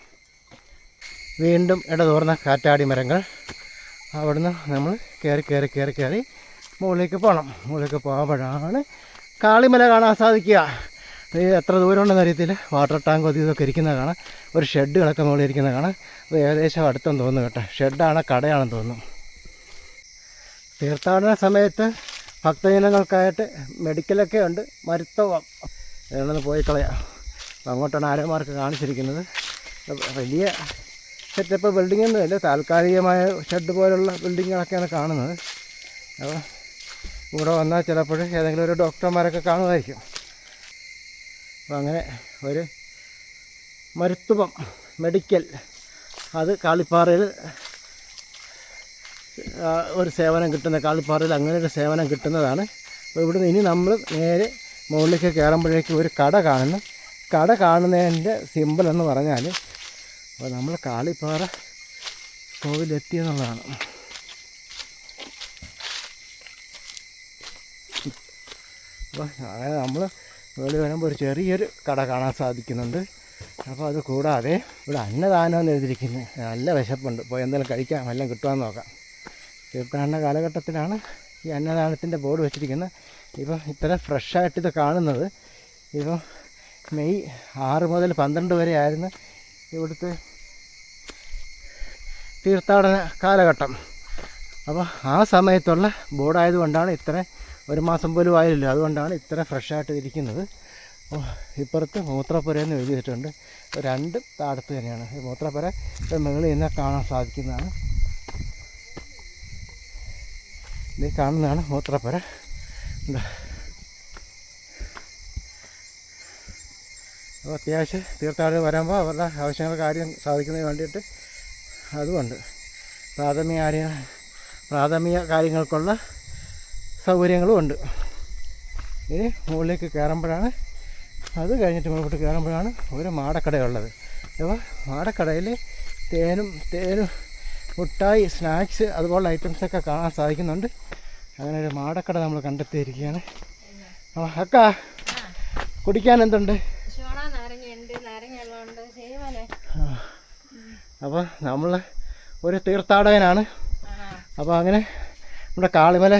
വീണ്ടും ഇടതോർന്ന കാറ്റാടി മരങ്ങൾ അവിടുന്ന് നമ്മൾ കയറി കയറി കയറി കയറി മുകളിലേക്ക് പോകണം. മുകളിലേക്ക് പോകുമ്പോഴാണ് കാളിമല കാണാൻ സാധിക്കുക. എത്ര ദൂരം ഉണ്ടെന്ന് അറിയത്തില്ല. വാട്ടർ ടാങ്ക് അത് ഇതൊക്കെ ഇരിക്കുന്നത് കാണാം. ഒരു കിടക്കുന്ന മുകളിൽ ഇരിക്കുന്നത് കാണാം. അത് ഏകദേശം അടുത്തെന്ന് തോന്നുന്നു കേട്ടോ. ഷെഡാണ് കടയാണെന്ന് തോന്നുന്നു. തീർത്ഥാടന സമയത്ത് ഭക്തജനങ്ങൾക്കായിട്ട് മെഡിക്കലൊക്കെ ഉണ്ട്. മരുത്തവം ഏതാണെന്ന് പോയി കളയാം. അങ്ങോട്ടാണ് ആരോമാർക്ക് കാണിച്ചിരിക്കുന്നത്. വലിയ സെറ്റപ്പ് ബിൽഡിങ്ങൊന്നും ഇല്ല. താൽക്കാലികമായ ഷെഡ് പോലുള്ള ബിൽഡിങ്ങുകളൊക്കെയാണ് കാണുന്നത്. അപ്പോൾ ഇവിടെ വന്നാൽ ചിലപ്പോൾ ഏതെങ്കിലും ഒരു ഡോക്ടർമാരൊക്കെ കാണുമായിരിക്കും. അപ്പോൾ അങ്ങനെ ഒരു മരുത്തുവം മെഡിക്കൽ അത് കാളിപ്പാറയിൽ ഒരു സേവനം കിട്ടുന്ന കാളിപ്പാറയിൽ അങ്ങനെ ഒരു സേവനം കിട്ടുന്നതാണ്. അപ്പോൾ ഇവിടുന്ന് ഇനി നമ്മൾ നേരെ മുകളിലേക്ക് കയറുമ്പോഴേക്കും ഒരു കട കാണുന്നു കട കാണുന്നതിന്റെ സിമ്പിൾ എന്ന് പറഞ്ഞാൽ അപ്പോൾ നമ്മൾ കാളിപ്പാറ കോവിലെത്തിയെന്നുള്ളതാണ് അപ്പോൾ അങ്ങനെ നമ്മൾ വേളി വരുമ്പോൾ ഒരു ചെറിയൊരു കട കാണാൻ സാധിക്കുന്നുണ്ട്. അപ്പോൾ അത് കൂടാതെ ഇവിടെ അന്നദാനം എന്ന് എഴുതിയിരിക്കുന്നത് നല്ല വിശപ്പുണ്ട്. പോയി എന്തെങ്കിലും കഴിക്കാം എല്ലാം കിട്ടുമെന്ന് നോക്കാം. തീർത്ഥാടന കാലഘട്ടത്തിലാണ് ഈ അന്നദാനത്തിന്റെ ബോർഡ് വെച്ചിരിക്കുന്നത്. ഇപ്പം ഇത്ര ഫ്രഷായിട്ട് ഇത് കാണുന്നത്. ഇപ്പം മെയ് ആറ് മുതൽ പന്ത്രണ്ട് വരെ ആയിരുന്നു ഇവിടുത്തെ തീർത്ഥാടന കാലഘട്ടം. അപ്പോൾ ആ സമയത്തുള്ള ബോർഡായതുകൊണ്ടാണ് ഇത്ര ഒരു മാസം പോലും ആയില്ലല്ലോ അതുകൊണ്ടാണ് ഇത്ര ഫ്രഷായിട്ട് ഇരിക്കുന്നത്. ഇപ്പുറത്ത് മൂത്രപ്പുര എന്ന് എഴുതിയിട്ടുണ്ട്. രണ്ടും താഴത്ത് തന്നെയാണ്. മൂത്രപ്പുര മുകളിൽ നിന്ന് കാണാൻ സാധിക്കുന്നതാണ്. ഇത് കാണുന്നതാണ് മൂത്രപ്പുര. എന്താ അപ്പോൾ അത്യാവശ്യം തീർത്ഥാടകർ വരുമ്പോൾ അവരുടെ ആവശ്യങ്ങൾ കാര്യം സാധിക്കുന്നതിന് വേണ്ടിയിട്ട് അതുമുണ്ട്. പ്രാഥമിക കാര്യ പ്രാഥമിക കാര്യങ്ങൾക്കുള്ള സൗകര്യങ്ങളും ഉണ്ട്. ഇനി മുകളിലേക്ക് കയറുമ്പോഴാണ് അത് കഴിഞ്ഞിട്ട് മുകളിലോട്ട് കയറുമ്പോഴാണ് ഒരു മാടക്കടയുള്ളത്. അപ്പോൾ മാടക്കടയിൽ തേനും തേനും മുട്ടായി സ്നാക്സ് അതുപോലുള്ള ഐറ്റംസൊക്കെ കാണാൻ സാധിക്കുന്നുണ്ട്. അങ്ങനെ ഒരു മാടക്കട നമ്മൾ കണ്ടെത്തിയിരിക്കുകയാണ്. അക്ക കുടിക്കാൻ എന്തുണ്ട്? അപ്പോൾ നമ്മൾ ഒരു തീർത്ഥാടകനാണ്. അപ്പോൾ അങ്ങനെ നമ്മുടെ കാളിമല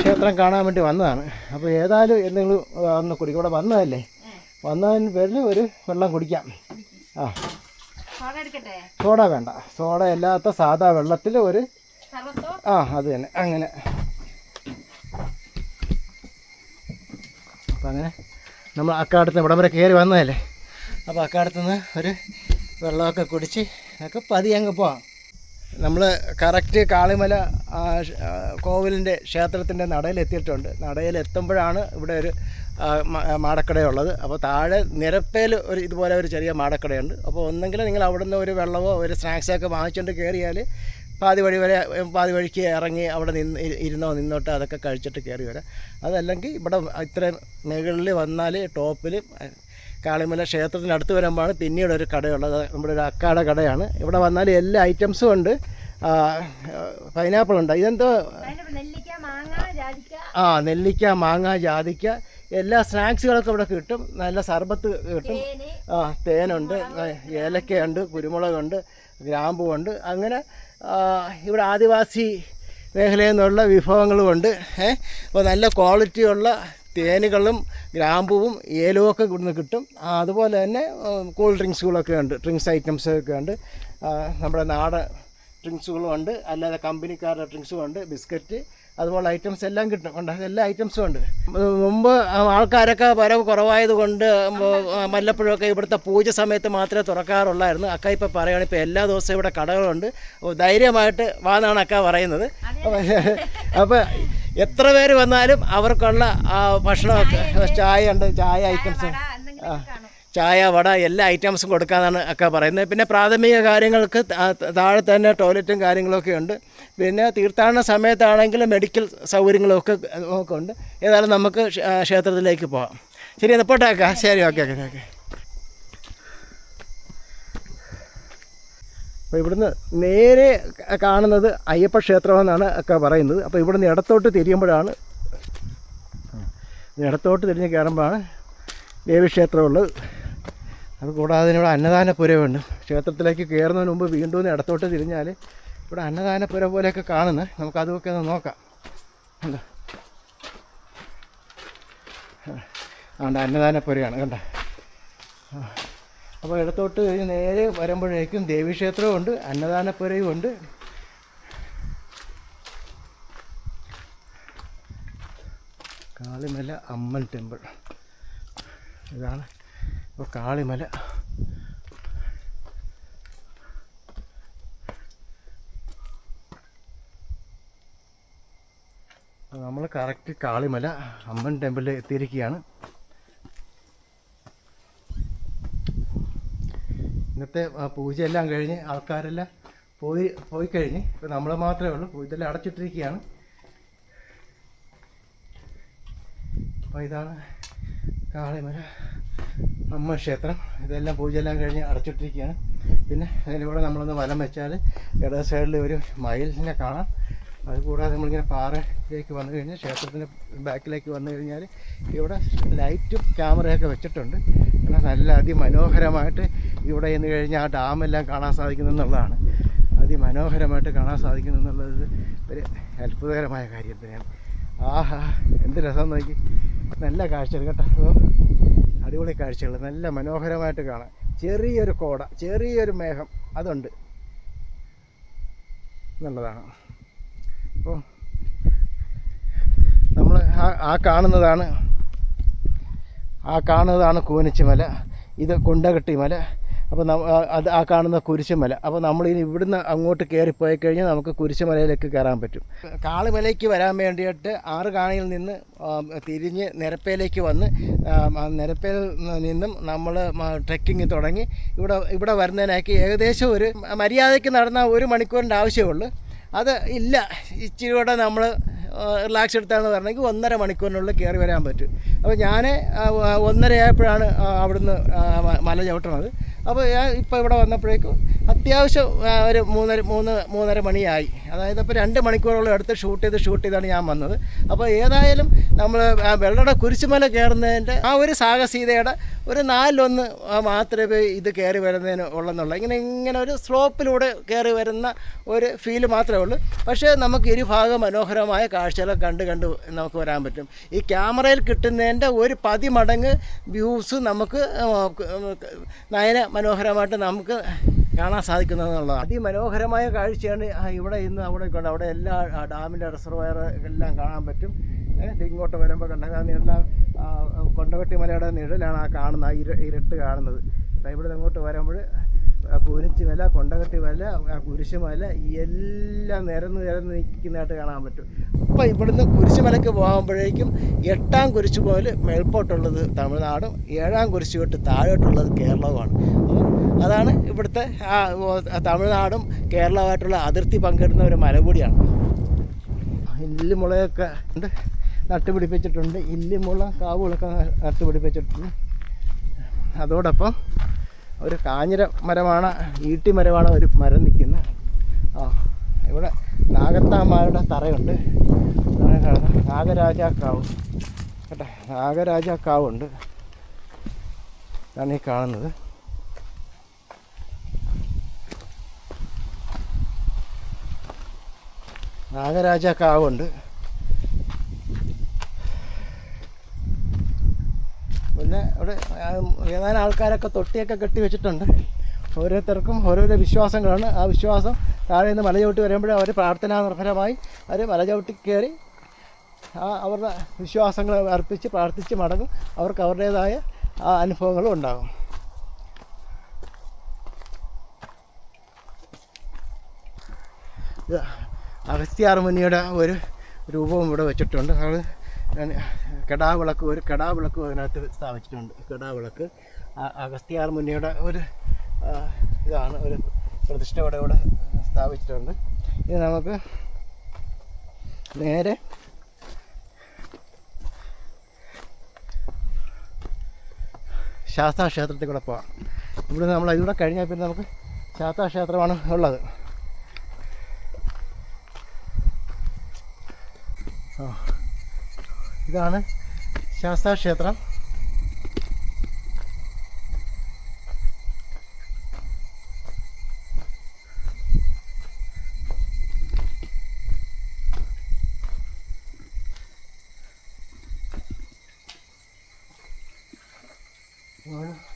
ക്ഷേത്രം കാണാൻ വേണ്ടി വന്നതാണ്. അപ്പോൾ ഏതായാലും എന്തെങ്കിലും ഒന്ന് കുടിക്കും ഇവിടെ വന്നതല്ലേ? വന്നതിന് പേരിൽ ഒരു വെള്ളം കുടിക്കാം. ആ. സോഡ വേണ്ട. സോഡ അല്ലാത്ത സാധാ വെള്ളത്തിൽ ഒരു ആ അത് തന്നെ. അങ്ങനെ. അപ്പം അങ്ങനെ നമ്മൾ അക്കാടത്ത് ഇവിടം വരെ കയറി വന്നതല്ലേ? അപ്പോൾ അക്കാടത്ത് നിന്ന് ഒരു വെള്ളമൊക്കെ കുടിച്ച് ഒക്കെ പതി അങ്ങ് പോവാം. നമ്മൾ കറക്റ്റ് കാളിമല കോവിലിന്റെ ക്ഷേത്രത്തിന്റെ നടയിലെത്തിയിട്ടുണ്ട് നടയിലെത്തുമ്പോഴാണ് ഇവിടെ ഒരു മാടക്കടയുള്ളത്. അപ്പോൾ താഴെ നിരപ്പേൽ ഒരു ഇതുപോലെ ഒരു ചെറിയ മാടക്കടയുണ്ട്. അപ്പോൾ ഒന്നെങ്കിലും നിങ്ങൾ അവിടെ നിന്ന് ഒരു വെള്ളമോ ഒരു സ്നാക്സൊക്കെ വാങ്ങിച്ചുകൊണ്ട് കയറിയാൽ പാതി വഴി വരെ പാതി വഴിക്ക് ഇറങ്ങി അവിടെ നിന്ന് ഇരുന്നോ നിന്നോട്ട് അതൊക്കെ കഴിച്ചിട്ട് കയറി വരാം. അതല്ലെങ്കിൽ ഇവിടെ ഇത്ര മുകളിൽ വന്നാൽ ടോപ്പിൽ കാളിമല ക്ഷേത്രത്തിനടുത്ത് വരുമ്പോഴാണ് പിന്നീട് ഒരു കടയുള്ളത്. നമ്മുടെ ഒരു അക്കാട കടയാണ്. ഇവിടെ വന്നാൽ എല്ലാ ഐറ്റംസും ഉണ്ട്. പൈനാപ്പിൾ ഉണ്ട്. ഇതെന്തോ? ആ നെല്ലിക്ക മാങ്ങ ജാതിക്ക എല്ലാ സ്നാക്സുകളൊക്കെ ഇവിടെ കിട്ടും. നല്ല സർബത്ത് കിട്ടും. ആ തേനുണ്ട്. ഏലക്കയുണ്ട് കുരുമുളകുണ്ട് ഗ്രാമ്പുണ്ട്. അങ്ങനെ ഇവിടെ ആദിവാസി മേഖലയിൽ നിന്നുള്ള വിഭവങ്ങളുമുണ്ട്. ഏ അപ്പോൾ നല്ല ക്വാളിറ്റിയുള്ള തേനുകളും ഗ്രാമ്പുവും ഏലവും ഒക്കെ ഇവിടുന്ന് കിട്ടും. അതുപോലെ തന്നെ കൂൾ ഡ്രിങ്ക്സുകളൊക്കെ ഉണ്ട്. ഡ്രിങ്ക്സ് ഐറ്റംസ് ഒക്കെ ഉണ്ട്. നമ്മുടെ നാടൻ ഡ്രിങ്ക്സുകളും ഉണ്ട് അല്ലാതെ കമ്പനിക്കാരുടെ ഡ്രിങ്ക്സും ഉണ്ട് ബിസ്ക്കറ്റ് അതുപോലെ ഐറ്റംസ് എല്ലാം കിട്ടും. ഉണ്ട് എല്ലാ ഐറ്റംസും ഉണ്ട്. മുമ്പ് ആൾക്കാരൊക്കെ വരവ് കുറവായത് കൊണ്ട് വല്ലപ്പോഴൊക്കെ ഇവിടുത്തെ പൂജ സമയത്ത് മാത്രമേ തുറക്കാറുള്ളായിരുന്നു. അക്ക ഇപ്പോൾ പറയുകയാണ് ഇപ്പോൾ എല്ലാ ദിവസവും ഇവിടെ കടകളുണ്ട്. ധൈര്യമായിട്ട് വാന്നാണ് അക്ക പറയുന്നത്. അപ്പോൾ എത്ര പേര് വന്നാലും അവർക്കുള്ള ആ, ഭക്ഷണമൊക്കെ ചായ ഉണ്ട്. ചായ ഐറ്റംസ് ആ ചായ വട എല്ലാ ഐറ്റംസും കൊടുക്കാമെന്നാണ് ഒക്കെ പറയുന്നത്. പിന്നെ പ്രാഥമിക കാര്യങ്ങൾക്ക് താഴെ തന്നെ ടോയ്ലറ്റും കാര്യങ്ങളൊക്കെ ഉണ്ട്. പിന്നെ തീർത്ഥാടന സമയത്താണെങ്കിൽ മെഡിക്കൽ സൗകര്യങ്ങളൊക്കെ ഒക്കെ ഉണ്ട്. ഏതായാലും നമുക്ക് ക്ഷേത്രത്തിലേക്ക് പോകാം. ശരി എന്നാൽ പോട്ടേക്കാം ശരി ഓക്കെ ഓക്കെ ഓക്കെ. അപ്പോൾ ഇവിടുന്ന് നേരെ കാണുന്നത് അയ്യപ്പ ക്ഷേത്രമെന്നാണ് ഒക്കെ പറയുന്നത്. അപ്പോൾ ഇവിടുന്ന് ഇടത്തോട്ട് തിരിയുമ്പോഴാണ് ഇടത്തോട്ട് തിരിഞ്ഞ് കയറുമ്പോഴാണ് ദേവീക്ഷേത്രമുള്ളത്. അത് കൂടാതെ ഇവിടെ അന്നദാനപുരമുണ്ട് ക്ഷേത്രത്തിലേക്ക് കയറുന്നതിന് മുമ്പ് വീണ്ടും ഇടത്തോട്ട് തിരിഞ്ഞാൽ ഇവിടെ അന്നദാനപുര പോലെയൊക്കെ കാണുന്നത് നമുക്ക് അതുമൊക്കെ ഒന്ന് നോക്കാം. കണ്ടോ? അതുകൊണ്ട് അന്നദാനപുരയാണ് കണ്ട? അപ്പോൾ ഇടത്തോട്ട് നേരെ വരുമ്പോഴേക്കും ദേവീക്ഷേത്രവും ഉണ്ട് അന്നദാനപുരയും ഉണ്ട്. കാളിമല അമ്മൻ ടെമ്പിൾ. ഇതാണ് ഇപ്പോൾ കാളിമല. നമ്മൾ കറക്റ്റ് കാളിമല അമ്മൻ ടെമ്പിളിൽ എത്തിയിരിക്കുകയാണ്. ഇന്നത്തെ പൂജയെല്ലാം കഴിഞ്ഞ് ആൾക്കാരെല്ലാം പോയി പോയി കഴിഞ്ഞ് ഇപ്പോൾ നമ്മൾ മാത്രമേ ഉള്ളൂ. പൂജയെല്ലാം അടച്ചിട്ടിരിക്കുകയാണ്. അപ്പോൾ ഇതാണ് കാളിമല അമ്മ ക്ഷേത്രം. ഇതെല്ലാം പൂജയെല്ലാം കഴിഞ്ഞ് അടച്ചിട്ടിരിക്കുകയാണ്. പിന്നെ അതിലൂടെ നമ്മളൊന്ന് വലം വെച്ചാൽ ഇടത് സൈഡിൽ ഒരു മയിലിനെ കാണാം. അതുകൂടാതെ നമ്മളിങ്ങനെ പാറയിലേക്ക് വന്നു കഴിഞ്ഞാൽ ക്ഷേത്രത്തിന്റെ ബാക്കിലേക്ക് വന്നു കഴിഞ്ഞാൽ ഇവിടെ ലൈറ്റും ക്യാമറയൊക്കെ വെച്ചിട്ടുണ്ട്. കാരണം നല്ല അതിമനോഹരമായിട്ട് ഇവിടെ നിന്ന് കഴിഞ്ഞാൽ ആ ഡാമെല്ലാം കാണാൻ സാധിക്കുന്നു എന്നുള്ളതാണ്. അതിമനോഹരമായിട്ട് കാണാൻ സാധിക്കുന്നു എന്നുള്ളത് ഒരു അത്ഭുതകരമായ കാര്യം തന്നെയാണ്. ആഹാ എന്ത് രസം നോക്കി. നല്ല കാഴ്ചകൾ കേട്ടോ. അടിപൊളി കാഴ്ചകൾ. നല്ല മനോഹരമായിട്ട് കാണാം. ചെറിയൊരു കോട ചെറിയൊരു മേഘം അതുണ്ട്. എന്നുള്ളതാണ്. അപ്പോൾ നമ്മൾ ആ ആ കാണുന്നതാണ് ആ കാണുന്നതാണ് കൂനിച്ചിമല. ഇത് കുണ്ടകെട്ടി മല അപ്പോൾ അത് ആ കാണുന്ന കുരിശുമല. അപ്പോൾ നമ്മൾ ഇനി ഇവിടുന്ന് അങ്ങോട്ട് കയറിപ്പോയി കഴിഞ്ഞാൽ നമുക്ക് കുരിശുമലയിലേക്ക് കയറാൻ പറ്റും. കാളിമലയ്ക്ക് വരാൻ വേണ്ടിയിട്ട് ആറ് കാണിയിൽ നിന്ന് തിരിഞ്ഞ് നിരപ്പയിലേക്ക് വന്ന് നിരപ്പയിൽ നിന്നും നമ്മൾ ട്രെക്കിങ് തുടങ്ങി. ഇവിടെ ഇവിടെ വരുന്നതിനാക്കി ഏകദേശം ഒരു മര്യാദയ്ക്ക് നടന്ന ഒരു മണിക്കൂറിന്റെ ആവശ്യമുള്ളൂ. അത് ഇല്ല. ഇച്ചിരി കൂടെ നമ്മൾ റിലാക്സ് എടുത്താണെന്ന് പറഞ്ഞെങ്കിൽ ഒന്നര മണിക്കൂറിനുള്ളിൽ കയറി വരാൻ പറ്റും. അപ്പോൾ ഞാൻ ഒന്നര ആയപ്പോഴാണ് അവിടുന്ന് മല ചവിട്ടണത്. അപ്പോൾ ഞാൻ ഇപ്പോൾ ഇവിടെ വന്നപ്പോഴേക്കും അത്യാവശ്യം ഒരു മൂന്നര മൂന്ന് മൂന്നര മണിയായി. അതായത് ഇപ്പോൾ രണ്ട് മണിക്കൂറോളം എടുത്ത് ഷൂട്ട് ചെയ്ത് ഷൂട്ട് ചെയ്താണ് ഞാൻ വന്നത്. അപ്പോൾ ഏതായാലും നമ്മൾ വെള്ളയുടെ കുരിശുമല കയറുന്നതിന്റെ ആ ഒരു സാഹസികതയുടെ ഒരു നാലിലൊന്ന് മാത്രമേ ഇത് കയറി വരുന്നതിന് ഉള്ളെന്നുള്ള. ഇങ്ങനെ ഇങ്ങനെ ഒരു സ്ലോപ്പിലൂടെ കയറി വരുന്ന ഒരു ഫീൽ മാത്രമേ ഉള്ളൂ. പക്ഷേ നമുക്ക് ഇരുഭാഗം മനോഹരമായ കാഴ്ചകളൊക്കെ കണ്ട് കണ്ട് നമുക്ക് വരാൻ പറ്റും. ഈ ക്യാമറയിൽ കിട്ടുന്നതിന്റെ ഒരു പതിമടങ്ങ് വ്യൂസ് നമുക്ക് നയന മനോഹരമായിട്ട് നമുക്ക് കാണാൻ സാധിക്കുന്നതെന്നുള്ളതാണ്. അതിമനോഹരമായ കാഴ്ചയാണ് ഇവിടെ ഇന്ന് അവിടെ കൊണ്ട് അവിടെ എല്ലാ ഡാമിന്റെ റിസർവയർ എല്ലാം കാണാൻ പറ്റും. ഇങ്ങോട്ട് വരുമ്പോൾ കണ്ടകാന്തി എല്ലാം കൊണ്ടവട്ടി മലയുടെ നിഴലാണ് ആ കാണുന്ന ആ ഇര ഇരുട്ട് കാണുന്നത്. ഇവിടെ അങ്ങോട്ട് വരുമ്പോൾ പൂരിച്ചി മല കൊണ്ടകട്ടി ആ കുരിശുമല എല്ലാം നിരന്ന് നിരന്ന് നിൽക്കുന്നതായിട്ട് കാണാൻ പറ്റും. അപ്പോൾ ഇവിടുന്ന് കുരിശുമലയ്ക്ക് പോകുമ്പോഴേക്കും എട്ടാം കുരിശ് പോലെ മേൽപോട്ടുള്ളത് തമിഴ്നാടും ഏഴാം കുരിശ് തൊട്ട് താഴോട്ടുള്ളത് കേരളവുമാണ്. അതാണ് ഇവിടുത്തെ തമിഴ്നാടും കേരളവുമായിട്ടുള്ള അതിർത്തി പങ്കിടുന്ന ഒരു മലകൂടിയാണ് ഇല്ലിമുളയൊക്കെ ഉണ്ട് നട്ടുപിടിപ്പിച്ചിട്ടുണ്ട്. ഇല്ലിമുള കാവുകളൊക്കെ നട്ടുപിടിപ്പിച്ചിട്ടുണ്ട്. അതോടൊപ്പം ഒരു കാഞ്ഞിര മരമാണ് ഈട്ടി മരമാണ് ഒരു മരം നിൽക്കുന്നത്. ആ ഇവിടെ നാഗത്താമാരുടെ തറയുണ്ട്. നാഗരാജാക്കാവ്. കേട്ടെ നാഗരാജാക്കാവുണ്ട്. ഇതാണ് ഈ കാണുന്നത്. നാഗരാജാക്കാവുണ്ട്. പിന്നെ അവിടെ ഏതാനും ആൾക്കാരൊക്കെ തൊട്ടിയൊക്കെ കെട്ടി വെച്ചിട്ടുണ്ട്. ഓരോരുത്തർക്കും ഓരോരോ വിശ്വാസങ്ങളാണ്. ആ വിശ്വാസം താഴെ നിന്ന് മലചവിട്ടി വരുമ്പോഴേ അവർ പ്രാർത്ഥനാ നിർഭരമായി അവർ മലചവിട്ടി കയറി ആ അവരുടെ വിശ്വാസങ്ങൾ അർപ്പിച്ച് പ്രാർത്ഥിച്ച് മടങ്ങും. അവർക്ക് അവരുടേതായ ആ അനുഭവങ്ങളും ഉണ്ടാകും. അഗസ്ത്യാർമുനിയുടെ ഒരു രൂപവും ഇവിടെ വെച്ചിട്ടുണ്ട്. അത് കെടാവിളക്ക് ഒരു കെടാവിളക്കും അതിനകത്ത് സ്ഥാപിച്ചിട്ടുണ്ട്. കെടാവിളക്ക്. അഗസ്ത്യാർ മുനിയുടെ ഒരു ഇതാണ് ഒരു പ്രതിഷ്ഠയോടെ ഇവിടെ സ്ഥാപിച്ചിട്ടുണ്ട്. ഇത് നമുക്ക് നേരെ ശാസ്താ ക്ഷേത്രത്തിൽ കൂടെ പോവാം. ഇവിടെ നമ്മൾ ഇതിലൂടെ കഴിഞ്ഞാൽ പിന്നെ നമുക്ക് ശാസ്താ ക്ഷേത്രമാണ് ഉള്ളത് ആ ഇതാണ് ശാസ്താ ക്ഷേത്രം.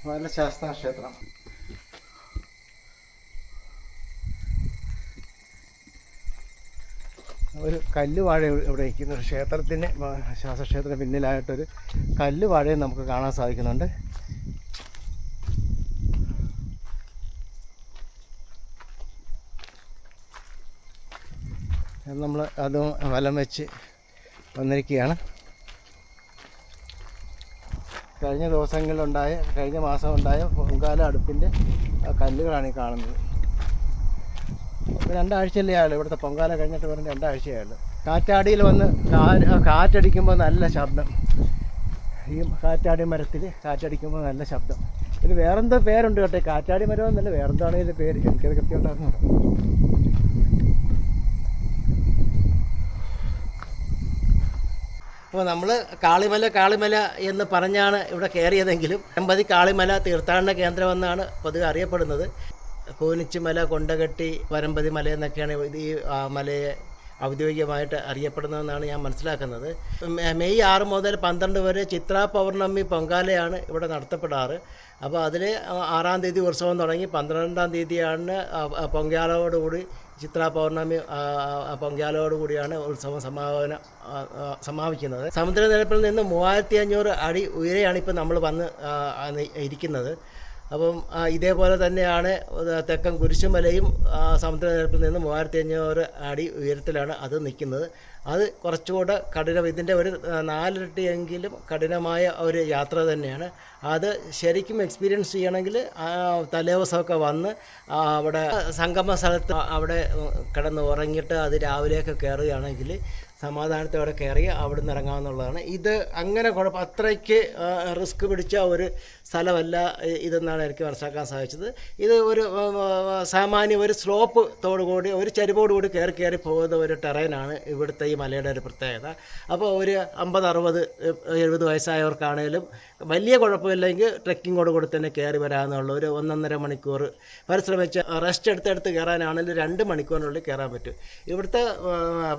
നല്ല ശാസ്താ ക്ഷേത്രം. ഒരു കല്ല് വാഴ ഇവിടെ- ഇരിക്കുന്ന ഒരു ക്ഷേത്രത്തിന്റെ ശാസ്ത്രക്ഷേത്രത്തിന് പിന്നിലായിട്ടൊരു കല്ല് വാഴയും നമുക്ക് കാണാൻ സാധിക്കുന്നുണ്ട്. നമ്മൾ അതും വലം വെച്ച് വന്നിരിക്കുകയാണ്. കഴിഞ്ഞ ദിവസങ്ങളിലുണ്ടായ കഴിഞ്ഞ മാസം ഉണ്ടായ പൊങ്കാല അടുപ്പിന്റെ കല്ലുകളാണ് ഈ കാണുന്നത്. രണ്ടാഴ്ചയല്ലേ ആയുള്ളൂ. ഇവിടുത്തെ പൊങ്കാല കഴിഞ്ഞിട്ട് പറഞ്ഞ് രണ്ടാഴ്ചയായുള്ളൂ കാറ്റാടിയിൽ വന്ന് കാറ്റടിക്കുമ്പോൾ നല്ല ശബ്ദം. ഈ കാറ്റാടി മരത്തിൽ കാറ്റടിക്കുമ്പോൾ നല്ല ശബ്ദം. ഇത് വേറെന്തോ പേരുണ്ട് കേട്ടോ. കാറ്റാടി മരം എന്നല്ല വേറെന്താണ് ഇതിന്റെ പേര്? എനിക്കത് കൃത്യമായിട്ടാണ് അപ്പോൾ നമ്മൾ കാളിമല കാളിമല എന്ന് പറഞ്ഞാണ് ഇവിടെ കയറിയതെങ്കിലും എമ്പതി കാളിമല തീർത്ഥാടന കേന്ദ്രമെന്നാണ് പൊതുവെ അറിയപ്പെടുന്നത്. കൂനിച്ചിമല കൊണ്ടകെട്ടി വരമ്പതി മല എന്നൊക്കെയാണ് ഈ മലയെ ഔദ്യോഗികമായിട്ട് അറിയപ്പെടുന്നതെന്നാണ് ഞാൻ മനസ്സിലാക്കുന്നത്. മെയ് ആറ് മുതൽ പന്ത്രണ്ട് വരെ ചിത്ര പൗർണമി പൊങ്കാലയാണ് ഇവിടെ നടത്തപ്പെടാറ്. അപ്പോൾ അതിൽ ആറാം തീയതി ഉത്സവം തുടങ്ങി പന്ത്രണ്ടാം തീയതിയാണ് പൊങ്കാലയോടുകൂടി ചിത്ര പൗർണമി പൊങ്കാലയോടുകൂടിയാണ് ഉത്സവം സമാപന സമാപിക്കുന്നത്. സമുദ്രനിരപ്പിൽ നിന്ന് മൂവായിരത്തി അഞ്ഞൂറ് അടി ഉയരെയാണ് ഇപ്പോൾ നമ്മൾ വന്ന് ഇരിക്കുന്നത്. അപ്പം ഇതേപോലെ തന്നെയാണ് തെക്കൻ കുരിശുമലയും സമുദ്രനിരപ്പിൽ നിന്ന് മൂവായിരത്തി അഞ്ഞൂറ് അടി ഉയരത്തിലാണ് അത് നിൽക്കുന്നത്. അത് കുറച്ചുകൂടെ കഠിനം ഇതിന്റെ ഒരു നാലിരട്ടിയെങ്കിലും കഠിനമായ ഒരു യാത്ര തന്നെയാണ്. അത് ശരിക്കും എക്സ്പീരിയൻസ് ചെയ്യണമെങ്കിൽ തലേദിവസമൊക്കെ വന്ന് അവിടെ സംഗമ സ്ഥലത്ത് അവിടെ കിടന്ന് ഉറങ്ങിയിട്ട് അത് രാവിലെയൊക്കെ കയറുകയാണെങ്കിൽ സമാധാനത്തോടെ കയറി അവിടെ നിന്ന് ഇറങ്ങാമെന്നുള്ളതാണ് ഇത് അങ്ങനെ കുഴപ്പം അത്രയ്ക്ക് റിസ്ക് പിടിച്ച ഒരു സ്ഥലമല്ല ഇതെന്നാണ് എനിക്ക് മനസ്സിലാക്കാൻ സാധിച്ചത്. ഇത് ഒരു സാമാന്യ ഒരു സ്ലോപ്പ് തോടുകൂടി ഒരു ചരിവോട് കൂടി കയറി കയറി പോകുന്ന ഒരു ടെറൈനാണ് ഇവിടുത്തെ ഈ മലയുടെ ഒരു പ്രത്യേകത. അപ്പോൾ ഒരു അമ്പത് അറുപത് എഴുപത് വയസ്സായവർക്കാണേലും വലിയ കുഴപ്പമില്ലെങ്കിൽ ട്രെക്കിങ്ങോട് കൂടി തന്നെ കയറി വരാമെന്നുള്ള ഒരു ഒന്നൊന്നര മണിക്കൂർ പരിശ്രമിച്ച് റെസ്റ്റ് എടുത്തെടുത്ത് കയറാനാണെങ്കിലും രണ്ട് മണിക്കൂറിനുള്ളിൽ കയറാൻ പറ്റും. ഇവിടുത്തെ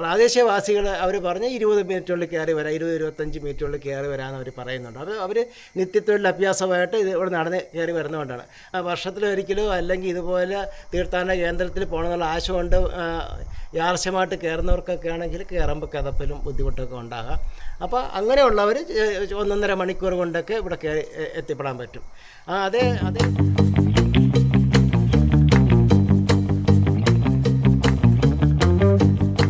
പ്രാദേശികവാസികൾ അവർ പറഞ്ഞ് ഇരുപത് മിനിറ്റുള്ളിൽ കയറി വരാം ഇരുപത് ഇരുപത്തഞ്ച് മിനിറ്റുള്ളിൽ കയറി വരാമെന്ന് അവർ പറയുന്നുണ്ട്. അത് അവർ നിത്യത്തൊഴിൽ അഭ്യാസമായിട്ട് ഇത് ഇവിടെ നടന്ന് കയറി വരുന്നതുകൊണ്ടാണ്. വർഷത്തിലൊരിക്കലും അല്ലെങ്കിൽ ഇതുപോലെ തീർത്ഥാടന കേന്ദ്രത്തിൽ പോകണമെന്നുള്ള ആശയമുണ്ട് യാർശ്യമായിട്ട് കയറുന്നവർക്കൊക്കെ ആണെങ്കിൽ കയറുമ്പോൾ കിതപ്പിലും ബുദ്ധിമുട്ടൊക്കെ ഉണ്ടാകാം. അപ്പോൾ അങ്ങനെയുള്ളവർ ഒന്നൊന്നര മണിക്കൂർ കൊണ്ടൊക്കെ ഇവിടെ എത്തിപ്പെടാൻ പറ്റും. അതേ അതേ.